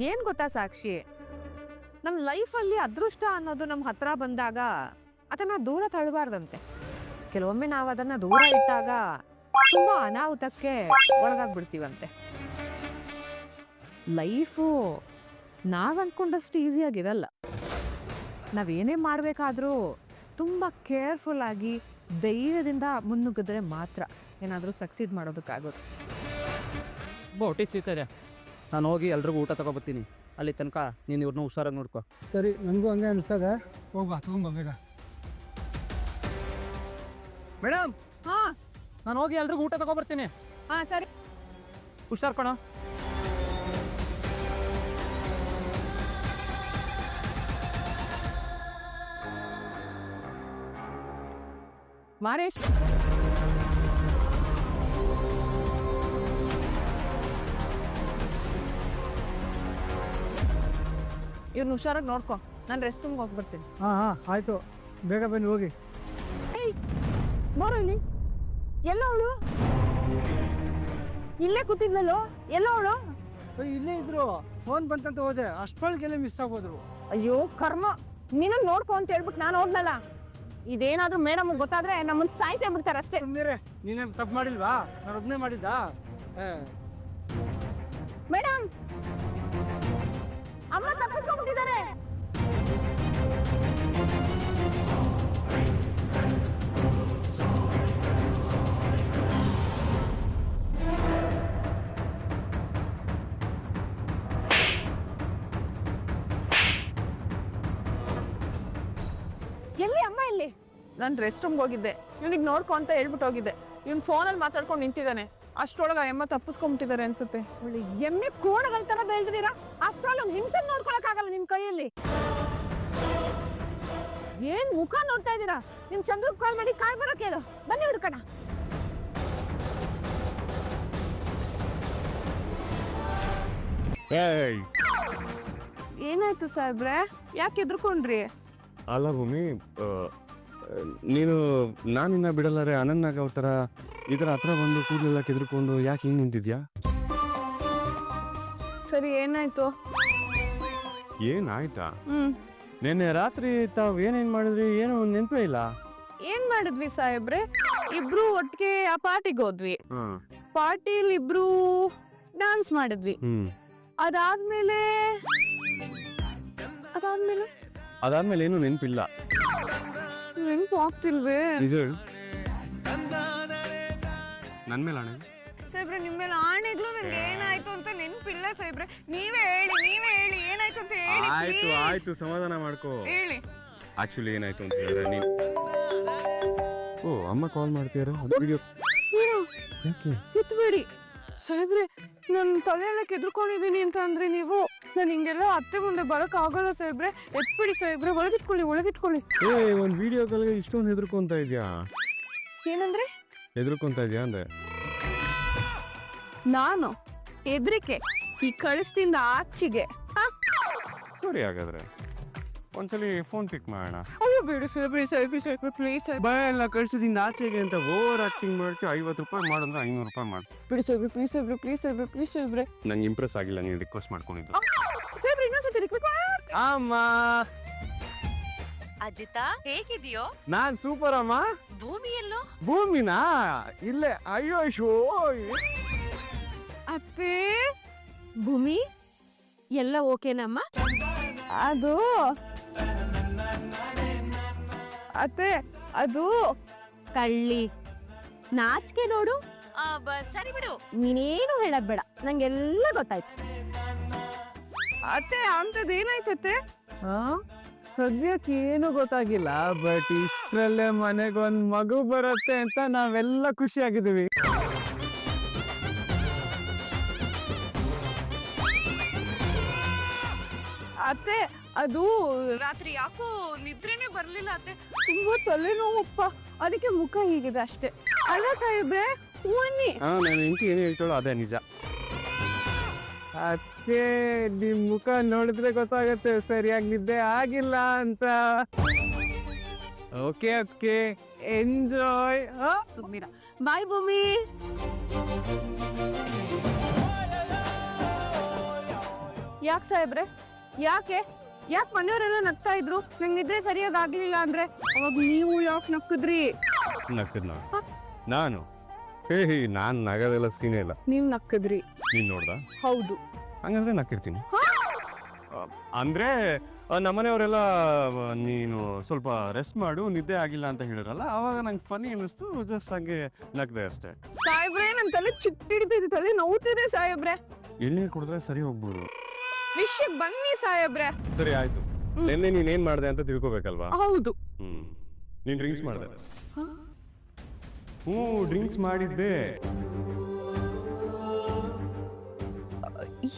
ಏನ್ ಗೊತ್ತಾ ಸಾಕ್ಷಿ? ನಮ್ಮ ಲೈಫಲ್ಲಿ ಅದೃಷ್ಟ ಅನ್ನೋದು ನಮ್ಮ ಹತ್ರ ಬಂದಾಗ ಅದನ್ನ ದೂರ ತಳ್ಳಬಾರ್ದಂತೆ ಕೆಲವೊಮ್ಮೆ ನಾವು ಅದನ್ನ ದೂರ ಇಟ್ಟಾಗ ತುಂಬಾ ಅನಾಹುತಕ್ಕೆ ಒಳಗಾಗ್ಬಿಡ್ತೀವಂತೆ. ಲೈಫು ನಾವ್ ಅನ್ಕೊಂಡಷ್ಟು ಈಸಿಯಾಗಿರಲ್ಲ ನಾವೇನೇ ಮಾಡಬೇಕಾದ್ರೂ ತುಂಬ ಕೇರ್ಫುಲ್ ಆಗಿ ಧೈರ್ಯದಿಂದ ಮುನ್ನುಗ್ಗಿದ್ರೆ ಮಾತ್ರ ಏನಾದರೂ ಸಕ್ಸೀಡ್ ಮಾಡೋದಕ್ಕಾಗೋದು. ಬೋಟಿ ನಾನು ಹೋಗಿ ಎಲ್ರಿಗೂ ಊಟ ತಗೊಬರ್ತೀನಿ ಅಲ್ಲಿ ತನಕ ನೀನು ಇವ್ರನ್ನ ಹುಷಾರಾಗಿ ನೋಡ್ಕೊ. ಸರಿ ನನಗೂ ಹಂಗೆ ಅನಿಸ್ತದೆ. ಹೋಗ್ಬಾ ತಗೊಂಬ ಬೇಗ. ಮೇಡಮ್ ಹಾ. ನಾನು ಹೋಗಿ ಎಲ್ರಿಗೂ ಊಟ ತಗೊಬರ್ತೀನಿ. ಹಾ ಸರಿ. ಹುಷಾರು ಕಣ. ಮಾರೇಶ್. ಇವ್ರನ್ನ ಹುಷಾರಾಗಿ ನೋಡ್ಕೊ. ನಾನು ರೆಸ್ಟ್ ರೂಮ್ಗೆ ಹೋಗ್ಬಿಡ್ತೀನಿ ಬರ್ತೀನಿ ಹಾಂ ಹಾಂ ಆಯಿತು. ಬೇಗ ಬನ್ನಿ ಹೋಗಿ. ಬಾರೋ ಇಲ್ಲಿ. ಎಲ್ಲ ಅವಳು? ಇಲ್ಲೇ ಕೂತಿದ್ನಲ್ಲೋ? ಎಲ್ಲ ಅವಳು? ಇಲ್ಲೇ ಇದ್ರು. ಫೋನ್ ಬಂತಂತ ಹೋದೆ. ಅಷ್ಟೊಳಗೆಲ್ಲ ಮಿಸ್ ಆಗೋದ್ರು. ಅಯ್ಯೋ ಕರ್ಮ. ನೀನು ನೋಡ್ಕೊ ಅಂತ ಹೇಳ್ಬಿಟ್ಟು ನಾನು ಹೋದ್ನಲ್ಲ ಇದೇನಾದ್ರೂ ಮೇಡಮ್ ಗೊತ್ತಾದ್ರೆ ನಮ್ಮನ್ನ ಸಾಯಿಸೇ ಬಿಡ್ತಾರೆ ಅಷ್ಟೇ. ಸುಮ್ಮನೆ ನೀನೇ ತಪ್ಪು ಮಾಡಿಲ್ವಾ? ನಾನು ಒಬ್ಬನೇ ಮಾಡಿದ್ದಾ? ಮೇಡಮ್ ನಾನು ರೆಸ್ಟ್ ರೂಮ್ಗೆ ಹೋಗಿದ್ದೆ. ಇವ್ನಿಗೆ ನೋಡ್ಕೊ ಅಂತ ಹೇಳ್ಬಿಟ್ಟು ಹೋಗಿದ್ದೆ. ಇವ್ನು ಫೋನಲ್ಲಿ ಮಾತಾಡ್ಕೊಂಡು ನಿಂತಿದ್ದಾನೆ. ಅಷ್ಟೊಳಗೆ ಆ ಎಮ್ಮ ತಪ್ಪಿಸ್ಕೊಂಡ್ಬಿಟ್ಟಿದ್ದಾರೆ ಅನ್ಸುತ್ತೆ. ಒಳ್ಳೆ ಎಮ್ಮೆ ಕೋಣಗಳ ತರ ಬೆಳೆದಿದ್ದೀರಾ? ಆ ಪ್ರಾಬ್ಲಮ್ ಒಂದು ಹಿಂಸೆ ನೋಡ್ಕೊಳಕ್ಕಾಗಲ್ಲ ನಿಮ್ಮ ಕೈಯಲ್ಲಿ. ಏನ್ ಮುಖ ನೋಡ್ತಾ ಇದ್ದೀರಾ? ನಿಮ್ ಚಂದ್ರಕ್ ಕಾಲ್ ಮಾಡಿ ಕಾರ್ ಬರೋ ಕೇಳು. ಬನ್ನಿ ಹುಡುಕಣ. ಏಯ್! ಏನಾಯ್ತು ಸಾಹೇಬ್ರೆ? ಯಾಕೆ ಎದ್ರುಕೊಂಡ್ರಿ? ಅಲ್ಲ ಭೂಮಿ ಆ, ನೀನು ನಾನಿನ್ನ ಬಿಡಲಾರೆ ಅನನ್ನಾಗ ಅವ್ರ ಥರ ಈ ತರ ಹತ್ರ ಬಂದು ಕೂದಲೆಲ್ಲ ಕೆದ್ರಕೊಂಡು ಯಾಕೆ ಹಿಂಗೆ ನಿಂತಿದ್ಯಾ? ಸರಿ ಏನಾಯ್ತು? ಏನಾಯ್ತಾ? ಹ್ಮ್. ನಿನ್ನೆ ರಾತ್ರಿ ತಾವ್ ಏನೇನ್ ಮಾಡಿದ್ರಿ ಏನು ನೆನಪೇ ಇಲ್ಲ? ಏನ್ ಮಾಡಿದ್ವಿ ಸಾಹೇಬ್ರೆ? ಇಬ್ರು ಒಟ್ಟಿಗೆ ಆ ಪಾರ್ಟಿಗೆ ಹೋದ್ವಿ. ಪಾರ್ಟಿಲಿ ಇಬ್ರು ಡ್ಯಾನ್ಸ್ ಮಾಡಿದ್ವಿ. ಹ್ಞೂ ಅದಾದ್ಮೇಲೆ ಅದಾದ್ಮೇಲೆ? ಅದಾದ್ಮೇಲೆ ಏನು ನೆನಪಿಲ್ಲ. ನೆನ್ಪು ಆಗ್ತಿಲ್ವೇ? ನಿಜ ಹೇಳು. ನನ್ನ ಮೇಲೆ ಅಣ್ಣ ಸಾಹೇಬ್ರೆ ನಿಮ್ಮ ಮೇಲೆ ಆಣೆಗ್ಲು ನಂಗೆ ಏನಾಯ್ತು ಅಂತ ನೆನಪಿಲ್ಲ ಸಾಹೇಬ್ರೆ ನೀವೇ ಹೇಳಿ ನೀವೇ ಹೇಳಿ ಏನಾಯ್ತು ಅಂತ ಹೇಳಿ ಆಯ್ತು please. ಆಯ್ತು ಸಮಾಧಾನ ಮಾಡ್ಕೋ. ಹೇಳಿ. ಆಕ್ಚುಲಿ ಏನಾಯ್ತು ಅಂತ ಹೇಳಿದ್ರೆ ನೀನು ಓ ಅಮ್ಮ ಕಾಲ್ ಮಾಡ್ತೀಯಾರ ವಿಡಿಯೋ ಯಾಕೆ? ಎತ್ತಬೇಡಿ ಸಾಹೇಬ್ರೆ ನನ್ನ ತಲೆಯೆಲ್ಲ ಕೆದ್ರುಕೊಂಡಿದ್ದೀನಿ ಅಂತ ಅಂದರೆ ನೀವು? ನಾನು ಹಿಂಗೆಲ್ಲ ಅತ್ತೆ ಮುಂದೆ ಬರಕ್ ಆಗಲ್ಲ ಸಾಹೇಬ್ರೆ. ಎತ್ಬಿಡಿ ಸಾಹೇಬ್ರೆ ಒಳಗಿಟ್ಕೊಳ್ಳಿ ಒಳಗಿಟ್ಕೊಳ್ಳಿ. ಏ ಒಂದು ವಿಡಿಯೋ ಕಾಲ್ಗೆ ಇಷ್ಟೊಂದು ಹೆದರ್ಕೊಂತ ಇದೆಯಾ? ಏನಂದ್ರೆ? ಹೆದರ್ಕೊಂತ ಇದೆಯಾ ಅಂದ್ರೆ ನಾನು ಹೆದ್ರಿಕೆ ಈ ಕಳಿಸ್ದಿಂದ ಆಚೆಗೆ? ಸರಿ ಹಾಗಾದ್ರೆ. ಒಂದ್ಸಲಿ ಫೋನ್ ಪಿಕ್ ಮಾಡೋಣ. ಅಯ್ಯೋ ಬೇಡ ಐ ಸಾಹೇಬ್ರೆ ಸಾಹೇಬ್ರೆ ಪ್ಲೀಸ್ ಭಯ ಎಲ್ಲ ಕಳ್ಸೋದಿಂದ ಆಚೆಗೆ ಅಂತ ಓವರ್ ಆಕ್ಟಿಂಗ್ ಮಾಡ್ತೀವಿ ಐವತ್ತು ರೂಪಾಯಿ ಮಾಡಿದ್ರೆ ಐನೂರು ರೂಪಾಯಿ ಮಾಡಿ. ಬಿಡಿ ಸರ್ ಪ್ಲೀಸ್ ಸಾಹೇಬ್ರೆ ಪ್ಲೀಸ್ ಬಿ ಪ್ಲೀಸ್ ಸರ್ ನಂಗೆ ಇಂಪ್ರೆಸ್ ಆಗಿಲ್ಲ ನೀವು ರಿಕ್ವೆಸ್ಟ್ ಮಾಡ್ಕೊಂಡಿದ್ದು. ಸರ್ ಇನ್ನೊಂದ್ಸತಿ ರಿಕ್ವೆಸ್ಟ್ ಅಮ್ಮ! ಅಜಿತಾ ಹೇಗಿದೆಯೋ? ನಾನ್ ಸೂಪರ್ ಅಮ್ಮ. ಭೂಮಿ ಎಲ್ಲೋ? ಭೂಮಿನಾ? ಇಲ್ಲೇ ಅಯ್ಯೋ ಶೋ ಅತ್ತೆ ಭೂಮಿ? ಎಲ್ಲ ಓಕೆನಮ್ಮ ಅದು ಅತ್ತೆ ಅದು ಕಳ್ಳಿ. ನಾಚಿಕೆ ನೋಡು. ಆ, ಬ- ಸರಿ ಬಿಡು. ನೀನೇನು ಹೇಳಕ್ ಬೇಡ. ನಂಗೆಲ್ಲ ಗೊತ್ತಾಯ್ತು. ಅತ್ತೆ ಅಂಥದ್ದು ಏನಾಯ್ತತ್ತೆ ಸದ್ಯಕ್ಕೆ ಏನು ಗೊತ್ತಾಗಿಲ್ಲ ಬಟ್ ಇಷ್ಟರಲ್ಲೇ ಮನೆಗೊಂದು ಮಗು ಬರುತ್ತೆ ಅಂತ ನಾವೆಲ್ಲ ಖುಷಿಯಾಗಿದ್ದೀವಿ. ಅತ್ತೆ ಅದು ರಾತ್ರಿ ಯಾಕೋ ನಿದ್ರೆನೇ ಬರ್ಲಿಲ್ಲ ಅತ್ತೆ. ತುಂಬಾ ತಲೆನೋವಪ್ಪ. ಅದಕ್ಕೆ ಮುಖ ಹೀಗಿದೆ ಅಷ್ಟೇ. ಅಲ್ಲ ಸಾಹೇಬ್ರೆ ಬನ್ನಿ. ಹಾ ನನ್ನ ಹೆಂಡತಿ ಏನು ಹೇಳ್ತಾಳೋ ಅದೇ ನಿಜ. ಅದಕ್ಕೆ ನಿಮ್ ಮುಖ ನೋಡಿದ್ರೆ ಗೊತ್ತಾಗುತ್ತೆ ಸರಿಯಾಗಿ ನಿದ್ದೆ ಆಗಿಲ್ಲ ಅಂತ. ಓಕೆ ಓಕೆ ಎಂಜಾಯ್ ಸುಮ್ಮೀರ ಬಾಯ್ ಭೂಮಿ. ಯಾಕೆ ಸಾಹೇಬ್ರೆ? ಯಾಕೆ? ಯಾಕೆ ಮನೆಯವರೆಲ್ಲ ನಗ್ತಾ ಇದ್ರು? ನಂಗೆ ನಿದ್ರೆ ಸರಿಯಾಗಿ ಆಗ್ಲಿಲ್ಲ ಅಂದ್ರೆ ಅವಾಗ ನೀವು ಯಾಕೆ ನಕ್ಕಿದ್ರಿ ನಕ್ಕದ್ ನಾನು? ಹೇ ಹೇ ನಾನು ನಗದೆಲ್ಲ ಸೀನೇ ಇಲ್ಲ. ನೀವು ನಕ್ಕದ್ರಿ ನೀನು ನೋಡ್ದ? ಹೌದು. ಹಂಗಂದ್ರೆ ನಕ್ಕಿರ್ತೀನಿ ಆ, ಅಂದ್ರೆ ನಮ್ಮನೆಯವರೆಲ್ಲ ನೀನು ಸ್ವಲ್ಪ ರೆಸ್ಟ್ ಮಾಡು ನಿದ್ದೆ ಆಗಿಲ್ಲ ಅಂತ ಹೇಳಿರಲ್ಲ ಅವಾಗ ನಂಗೆ ಫನಿ ಅನ್ನಿಸ್ತು ಜಸ್ಟ್ ಹಂಗೆ ನಗ್ದೆ ಅಷ್ಟೇ. ಸಾಹೇಬ್ರೆ ನನ್ನ ತಲೆ ಚಿಟ್ಟಿಡ್ತಿದೆ ತಲೆ ನೋವ್ತಿದೆ ಸಾಹೇಬ್ರೆ. ಎಳ್ನೀರು ಕುಡಿದ್ರೆ ಸರಿ ಹೋಗ್ಬೋದು. ವಿಷಯಕ್ಕೆ ಬನ್ನಿ ಸಾಹೇಬ್ರೆ. ಸರಿ ಆಯ್ತು. ನಿನ್ನೆ ನೀನ್ ಏನ್ ಮಾಡಿದೆ ಅಂತ ತಿಳ್ಕೊಬೇಕಲ್ವಾ? ಹೌದು. ಹ್ಮ್. ನೀನ್ ಡ್ರಿಂಕ್ಸ್ ಮಾಡ್ದೆ. ಹ್ಮ್ ಹ್ಞೂ ಡ್ರಿಂಕ್ಸ್ ಮಾಡಿದ್ದೆ.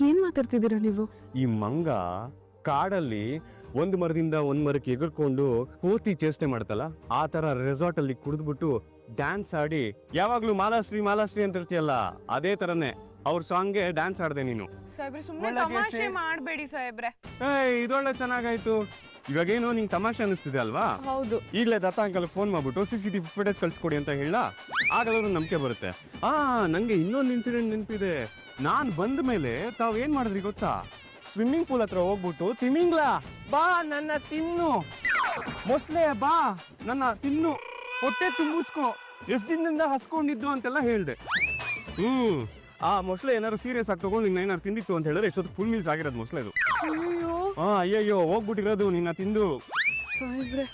ಏನ್ ಮಾತಾಡ್ತಿದ್ದೀರಾ ನೀವು? ಈ ಮಂಗ ಕಾಡಲ್ಲಿ ಒಂದು ಮರದಿಂದ ಒಂದ್ ಮರಕ್ಕೆ ಎಗರ್ಕೊಂಡು ಪೂರ್ತಿ ಚೇಷ್ಟೆ ಮಾಡ್ತಲ್ಲ ಆ ತರ ರೆಸಾರ್ಟ್ ಅಲ್ಲಿ ಕುಡಿದ್ಬಿಟ್ಟು ಡ್ಯಾನ್ಸ್ ಆಡಿ ಯಾವಾಗ್ಲೂ ಮಾಲಾಶ್ರೀ ಮಾಲಾಶ್ರೀ ಅಂತ ಇರ್ತೀಯಲ್ಲ ಅದೇ ತರನೇ. ಅವ್ರ ಸಾಂಗ್ಗೆ ಡ್ಯಾನ್ಸ್ ಆಡ್ದೆ ನೀನು. ಸಾಹೇಬ್ರೆ ಸುಮ್ಮನೆ ತಮಾಷೆ. ಮಾಡಬೇಡಿ ಸಾಹೇಬ್ರೆ. ಏಯ್ ಇದೊಳ್ಳೆ ಚೆನ್ನಾಗಾಯ್ತು. ಇವಾಗೇನು ನಿಂಗೆ ತಮಾಷೆ ಅನಿಸ್ತಿದೆ ಅಲ್ವಾ? ಹೌದು. ಈಗಲೇ ದತ್ತ ಅಂಕಲ್ ಫೋನ್ ಮಾಡ್ಬಿಟ್ಟು C C T V footage ಕಳ್ಸ್ಕೊಡಿ ಅಂತ ಹೇಳ ಆಗಲಾದ್ರೂ ನಂಬಿಕೆ ಬರುತ್ತೆ. ಆ ನಂಗೆ ಇನ್ನೊಂದು ಇನ್ಸಿಡೆಂಟ್ ನೆನಪಿದೆ. ನಾನು ಬಂದ ಮೇಲೆ ತಾವ್ ಏನ್ ಮಾಡಿದ್ರಿ ಗೊತ್ತಾ? ಸ್ವಿಮ್ಮಿಂಗ್ ಪೂಲ್ ಹತ್ರ ಹೋಗ್ಬಿಟ್ಟು ತಿಮಿಂಗ್ಲ ಬಾ ನನ್ನ ತಿನ್ನು. ಮೊಸ್ಲೆ ಬಾ ನನ್ನ ತಿನ್ನು. ಹೊಟ್ಟೆ ತುಂಬಿಸ್ಕೊ. ಎಷ್ಟು ದಿನದಿಂದ ಹಸ್ಕೊಂಡಿದ್ದು ಅಂತೆಲ್ಲ ಹೇಳ್ದೆ. ಹ್ಮ್. ಆ ಮೊಸಳೆ ಏನಾರು ಸೀರಿಯಸ್ ಆಗಿ ತಗೊಂಡು ನಿನ್ನ ಏನಾರು ತಿಂದಿತ್ತು ಅಂತ ಹೇಳಿದ್ರೆ ಎಷ್ಟೊತ್ತು ಫುಲ್ ಮೀಲ್ಸ್ ಆಗಿರೋದು ಮೊಸಳೆದು ಅಯ್ಯೋ ಹಾ ಅಯ್ಯಯ್ಯೋ ಹೋಗ್ಬಿಟ್ಟಿರೋದು ನಿನ್ನ ತಿಂದು. ಸಾಹೇಬ್ರೆ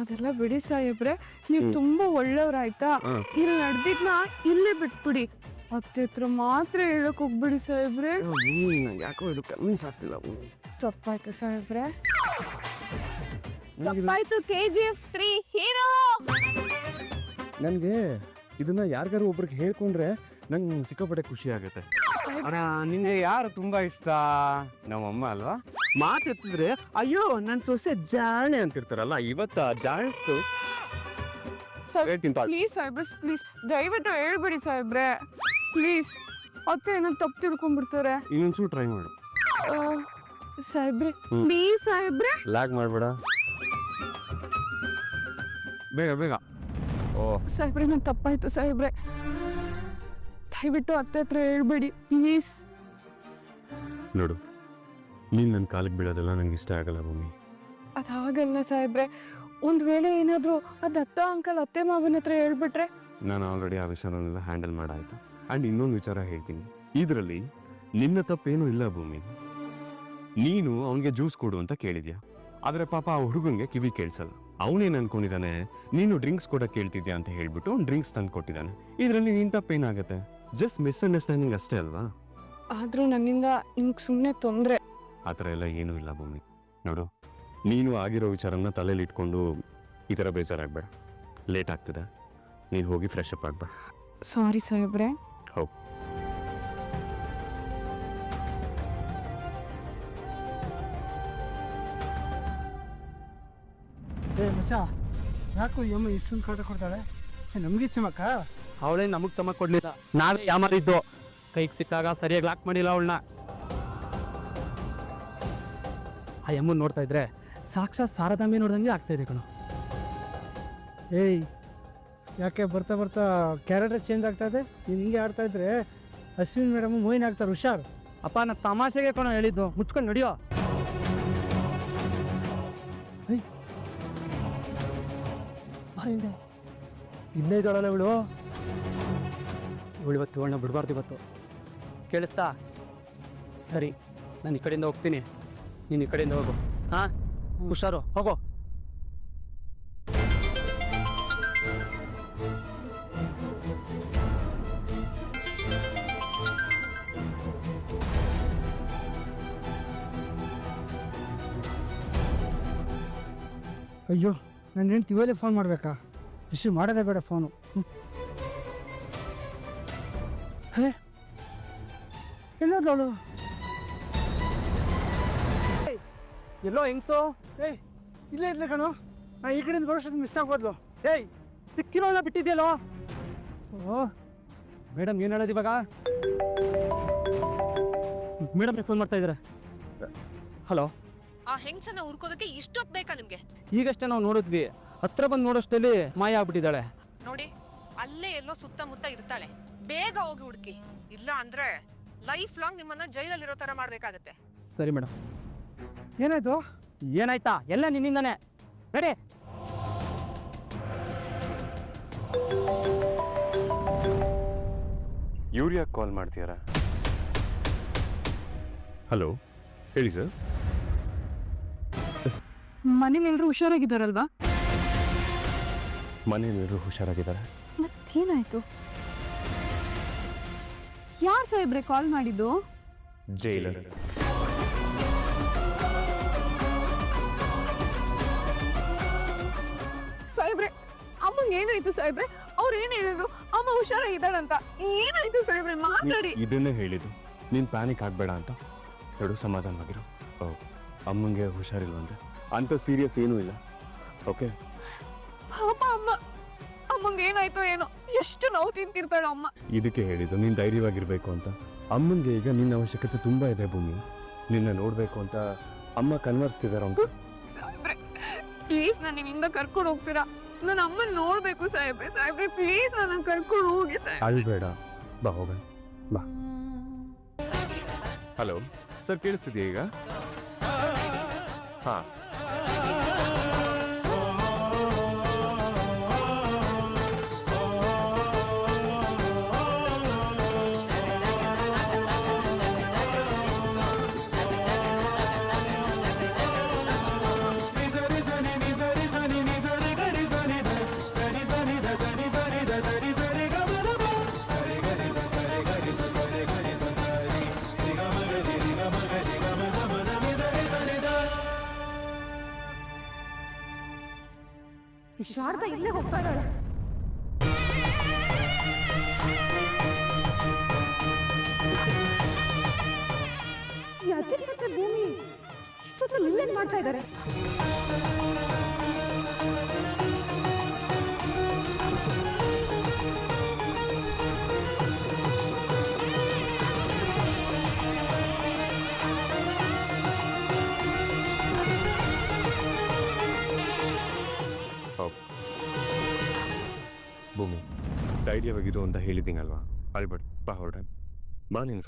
ಅದೆಲ್ಲ ಬಿಡಿ ಸಾಹೇಬ್ರೆ. ನೀವು ತುಂಬಾ ಒಳ್ಳೆಯವ್ರಾಯ್ತಾ. ಇಲ್ಲಿ ನಡೆದಿದ್ನ ಇಲ್ಲೇ ಬಿಟ್ಬಿಡಿ. ಅತ್ತೆ ಹತ್ರ ಮಾತ್ರ ಹೇಳಕ್ ಹೋಗ್ಬಿಡಿ ಸಾಹೇಬ್ರೆ. ಯಾಕೋ ಇದು ಕನ್ವಿನ್ಸ್ ಆಗ್ತಿಲ್ಲ. ತಪ್ಪಾಯ್ತು ಸಾಹೇಬ್ರೆ. ತಪ್ಪಾಯ್ತು K G F three hero ನನಗೆ ಇದನ್ನ ಯಾರಿಗಾರು ಒಬ್ರಿಗೆ ಹೇಳ್ಕೊಂಡ್ರೆ ನಂಗೆ ಸಿಕ್ಕಾಪಟ್ಟೆ ಖುಷಿ ಆಗುತ್ತೆ. ಅಣ್ಣ ನಿಂಗೆ ಯಾರು ತುಂಬಾ ಇಷ್ಟ? ನಮ್ಮಮ್ಮ ಅಲ್ವಾ? ಮಾತೆತ್ತಿದ್ರೆ ಅಯ್ಯೋ ನನ್ನ ಸೊಸೆ ಜಾಣೆ ಅಂತಿರ್ತಾರಲ್ಲ ಇವತ್ತ ಜಾಣಿಸ್ತು. ಹೇಳ್ತೀನಿ ತಾಳು. ಪ್ಲೀಸ್ ಸಾಹೇಬ್ರೆ ಪ್ಲೀಸ್ ದಯವಿಟ್ಟು ಹೇಳ್ಬೇಡಿ ಸಾಹೇಬ್ರೆ. ಪ್ಲೀಸ್ ಅತ್ತೆ ಏನೋ ತಪ್ಪು ತಿಳ್ಕೊಂಡ್ಬಿಡ್ತಾರೆ. ಇನ್ನೊಂಚೂರು ಟ್ರೈ ಮಾಡು. ಆ, ಸಾಹೇಬ್ರೆ. ಪ್ಲೀಸ್ ಸಾಹೇಬ್ರೆ. ಲ್ಯಾಗ್ ಮಾಡ್ಬೇಡ. ಬೇಗ ಬೇಗ. ಓ. ಸಾಹೇಬ್ರೆ ನಂಗೆ ತಪ್ಪಾಯ್ತು ಸಾಹೇಬ್ರೆ. ದಯವಿಟ್ಟು ಅತ್ತೆ ಹತ್ರ ಹೇಳ್ಬೇಡಿ ಪ್ಲೀಸ್ ನೋಡು ನೀನು ನನ್ನ ಕಾಲಿಗೆ ಬೀಳೋದೆಲ್ಲ ನಂಗೆ ಇಷ್ಟ ಆಗಲ್ಲ ಭೂಮಿ. ಅದಾಗಲ್ಲ ಸಾಹೇಬ್ರೆ. ಒಂದು ವೇಳೆ ಏನಾದರೂ ಅದು ಅತ್ತ ಅಂಕಲ್ ಅತ್ತೆ ಮಾವನ ಹತ್ರ ಹೇಳ್ಬಿಟ್ರೆ? ನಾನು ಆಲ್ರೆಡಿ ಆ ವಿಷಯನೆಲ್ಲ ಹ್ಯಾಂಡಲ್ ಮಾಡಾಯ್ತು. ಆ್ಯಂಡ್ ಇನ್ನೊಂದು ವಿಚಾರ ಹೇಳ್ತೀನಿ. ಇದರಲ್ಲಿ ನಿನ್ನ ತಪ್ಪೇನೂ ಇಲ್ಲ ಭೂಮಿ. ನೀನು ಅವನಿಗೆ ಜ್ಯೂಸ್ ಕೊಡು ಅಂತ ಕೇಳಿದ್ಯಾ? ಆದರೆ ಪಾಪ ಆ ಹುಡುಗಂಗೆ ಕಿವಿ ಕೇಳಿಸಲ್ಲ. ಅವನೇನು ಅನ್ಕೊಂಡಿದ್ದಾನೆ ನೀನು ಡ್ರಿಂಕ್ಸ್ ಕೊಡಕ್ಕೆ ಕೇಳ್ತಿದ್ಯಾ ಅಂತ ಹೇಳ್ಬಿಟ್ಟು ಡ್ರಿಂಕ್ಸ್ ತಂದು ಕೊಟ್ಟಿದ್ದಾನೆ ಇದರಲ್ಲಿ ನಿನ್ನ ತಪ್ಪೇನಾಗುತ್ತೆ? ಜಸ್ಟ್ ಮಿಸ್ಅಂಡರ್ಸ್ಟ್ಯಾಂಡಿಂಗ್ ಅಷ್ಟೇ ಅಲ್ವಾ? ಆದ್ರೂ ನನ್ನಿಂದ ನಿಮ್ಗೆ ಸುಮ್ಮನೆ ತೊಂದರೆ. ಆ ಥರ ಎಲ್ಲ ಏನೂ ಇಲ್ಲ ಭೂಮಿ. ನೋಡು ನೀನು ಆಗಿರೋ ವಿಚಾರನ ತಲೆಯಲ್ಲಿ ಇಟ್ಕೊಂಡು ಈ ಥರ ಬೇಜಾರಾಗಬೇಡ. ಲೇಟ್ ಆಗ್ತದೆ. ನೀನು ಹೋಗಿ ಫ್ರೆಶ್ ಅಪ್ ಆಗ್ಬೇಡ. ಸಾರಿ ಸಾಹೇಬ್ರೆ. ಹೌದು ಏ ಮಚ್ಚ ಯಾಕೋ ಯಮ್ಮ ಇಷ್ಟೊಂದು ಕಾಟ ಕೊಡ್ತಾಳೆ? ನಮಗೆ ಚಮಕ. ಅವಳೇ ನಮಗೆ ಚಮಕ್ ಕೊಡ್ಲಿಲ್ಲ. ನಾವೇ ಯಾಮಾರಿದ್ದು. ಕೈಗೆ ಸಿಕ್ಕಾಗ ಸರಿಯಾಗಿ ಲಾಕ್ ಮಾಡಿಲ್ಲ ಅವಳನ್ನ. ಆ ಯಮ್ಮನ್ ನೋಡ್ತಾ ಇದ್ರೆ ಸಾಕ್ಷಾತ್ ಶಾರದಾಂಬೆ ನೋಡ್ದಂಗೆ ಆಗ್ತಾ ಇದೆ ಕಣು. ಏಯ್ ಯಾಕೆ ಬರ್ತಾ ಬರ್ತಾ ಕ್ಯಾರೆಕ್ಟರ್ ಚೇಂಜ್ ಆಗ್ತಾ ಇದೆ? ನೀನು ಹಿಂಗೆ ಆಡ್ತಾ ಇದ್ರೆ ಅಶ್ವಿನ್ ಮೇಡಮ್ ಮೋಯಿನ್ ಆಗ್ತಾರೆ ಹುಷಾರ್. ಅಪ್ಪ ನಾ ತಮಾಷೆಗೆ ಕಣೋ ಹೇಳಿದ್ದು. ಮುಚ್ಕೊಂಡು ನಡಿಯೋ. ಏಯ್. ಬಾ ಹಿಂದೆ. ಇಲ್ಲೇ ಇದ್ದಾಳಲ್ಲ ಇವಳು? ಇವಳು ಇವತ್ತು ಇವಳನ್ನ ಬಿಡಬಾರ್ದು ಇವತ್ತು. ಕೇಳಿಸ್ತಾ? ಸರಿ, ನಾನು ಈ ಕಡೆಯಿಂದ ಹೋಗ್ತೀನಿ. ನೀನು ಈ ಕಡೆಯಿಂದ ಹೋಗು. ಹಾಂ? ಹುಷಾರು, ಹೋಗೋ. ಅಯ್ಯೋ ನನ್ನ ಹೆಂಡ್ತಿ ಇವಾಗಲೇ ಫೋನ್ ಮಾಡಬೇಕಾ? ರಿಸೀವ್ ಮಾಡೋದೇ ಬೇಡ ಫೋನು. ಅವಳು? ಎಲ್ಲೋ ಹೆಂಗ್ಸು? ಏಯ್ ಇಲ್ಲೇ ಇರ್ಲಿ ಕಣೋ. ನಾ ಈ ಕಡೆಯಿಂದ ಬರೋಷ್ಟು ಮಿಸ್ ಆಗ್ಬೋದ್ಲು. ಏಯ್ ಸಿಕ್ಕಿರೋಲ್ಲ ಬಿಟ್ಟಿದ್ಯಲ್ಲೋ? ಓ ಮೇಡಮ್ ಏನು ಹೇಳೋದು ಇವಾಗ? ಮೇಡಮ್ ಫೋನ್ ಮಾಡ್ತಾ ಇದ್ದಾರೆ. ಹಲೋ. ಆ ಹೆಂಗ್ಸನ್ನ ಹುಡ್ಕೋದಕ್ಕೆ ಇಷ್ಟೊತ್ತು ಬೇಕಾ ನಿಮಗೆ? ಈಗಷ್ಟೇ ನಾವು ನೋಡಿದ್ವಿ. ಹತ್ರ ಬಂದು ನೋಡೋಷ್ಟಲ್ಲಿ ಮಾಯ ಆಗ್ಬಿಟ್ಟಿದ್ದಾಳೆ. ನೋಡಿ ಅಲ್ಲೇ ಎಲ್ಲೋ ಸುತ್ತಮುತ್ತ ಇರ್ತಾಳೆ. ಬೇಗ ಹೋಗಿ ಹುಡುಕಿ. ಇಲ್ಲ ಅಂದ್ರೆ ಲೈಫ್ ಲಾಂಗ್ ನಿಮ್ಮನ್ನ ಜೈಲಲ್ಲಿ ಇರೋ ತರ ಮಾಡ್ಬೇಕಾಗತ್ತೆ. ಸರಿ ಮೇಡಮ್. ಏನಾಯ್ತು? ಏನಾಯ್ತಾ? ಎಲ್ಲ ನಿನ್ನಿಂದಾನೆ. ರೆಡಿ ಯೂರಿಯಾ ಯಾಕೆ ಕಾಲ್ ಮಾಡ್ತೀಯಾರ ಹಲೋ ಹೇಳಿ ಸರ್ ಮನೇಲಿ ಎಲ್ಲರೂ ಹುಷಾರಾಗಿದ್ದಾರಲ್ವಾ? ಮನೇಲೆಲ್ಲರೂ ಹುಷಾರಾಗಿದ್ದಾರೆ. ಮತ್ತೇನಾಯ್ತು? ಯಾರು ಸಾಹೇಬ್ರೆ ಕಾಲ್ ಮಾಡಿದ್ದು? ಜೈಲರ್. ಸಾಹೇಬ್ರೆ ಅಮ್ಮಂಗೆ ಏನಾಯ್ತು ಸಾಹೇಬ್ರೆ? ಅವ್ರು ಏನ್ ಹೇಳಿದ್ರು? ಅಮ್ಮ ಹುಷಾರಾಗಿದ್ದಾಳಂತ. ಏನಾಯ್ತು ಸಾಹೇಬ್ರೆ? ಮಾತಾಡಿ. ಇದನ್ನೇ ಹೇಳಿದ್ದು. ನೀನ್ ಪ್ಯಾನಿಕ್ ಆಗಬೇಡ ಅಂತ. ಎರಡು ಸಮಾಧಾನವಾಗಿರು. ಓ, ಅಮ್ಮಂಗೆ ಹುಷಾರಿಲ್ವಂತೆ. ಅಂತ ಸೀರಿಯಸ್ ಏನೂ ಇಲ್ಲ. ಓಕೆ ಪಾಪ ಅಮ್ಮ. ಅಮ್ಮಂಗೆ ಏನಾಯ್ತೋ ಏನೋ. ಎಷ್ಟು ನೋವು ತಿಂತಿರ್ತಾಳ ಅಮ್ಮ. ಇದಕ್ಕೆ ಹೇಳಿದ್ದು ನೀನು ಧೈರ್ಯವಾಗಿರಬೇಕು ಅಂತ. ಅಮ್ಮನಿಗೆ ಈಗ ನಿನ್ನ ಅವಶ್ಯಕತೆ ತುಂಬಾ ಇದೆ ಭೂಮಿ. ನಿನ್ನ ನೋಡಬೇಕು ಅಂತ ಅಮ್ಮ ಕನ್ವರ್ಸ್ತಿದ್ದಾರೆ ಅವ್ನು ಸಾಹೇಬ್ರೆ ಪ್ಲೀಸ್ ನಾನು ನಿನ್ನಿಂದ ಕರ್ಕೊಂಡು ಹೋಗ್ತೀರಾ? ನನ್ನ ಅಮ್ಮನ ನೋಡ್ಬೇಕು ಸಾಹೇಬ್ರೆ. ಸಾಹೇಬ್ರೆ ಪ್ಲೀಸ್ ನನ್ನ ಕರ್ಕೊಂಡು ಹೋಗಿ ಸಾಹೇಬ್ ಅಳ್ಬೇಡ. ಬಾ ಹೋಗೋಣ. ಬಾ. ಹಲೋ ಸರ್ ಕೇಳಿಸ್ತಿದೆಯಾ ಈಗ? ಹಾಂ. ಶಾರದಾ ಇಲ್ಲೇ ಹೋಗ್ತಾ ಈ ಅಜ್ಜಿ ಭೂಮಿ ಇಷ್ಟೊತ್ತಲ್ಲಿ ಇಲ್ಲೇನ್ ಮಾಡ್ತಾ ಇದ್ದಾರೆ. ಭೂಮಿ ಧೈರ್ಯವಾಗಿರು ಅಂತ ಹೇಳಿದ್ದೀನಲ್ವಾ? ಅಳ್ಬೇಡ ಬಾ ಹೊರಡ ಬಾ ನೀನು.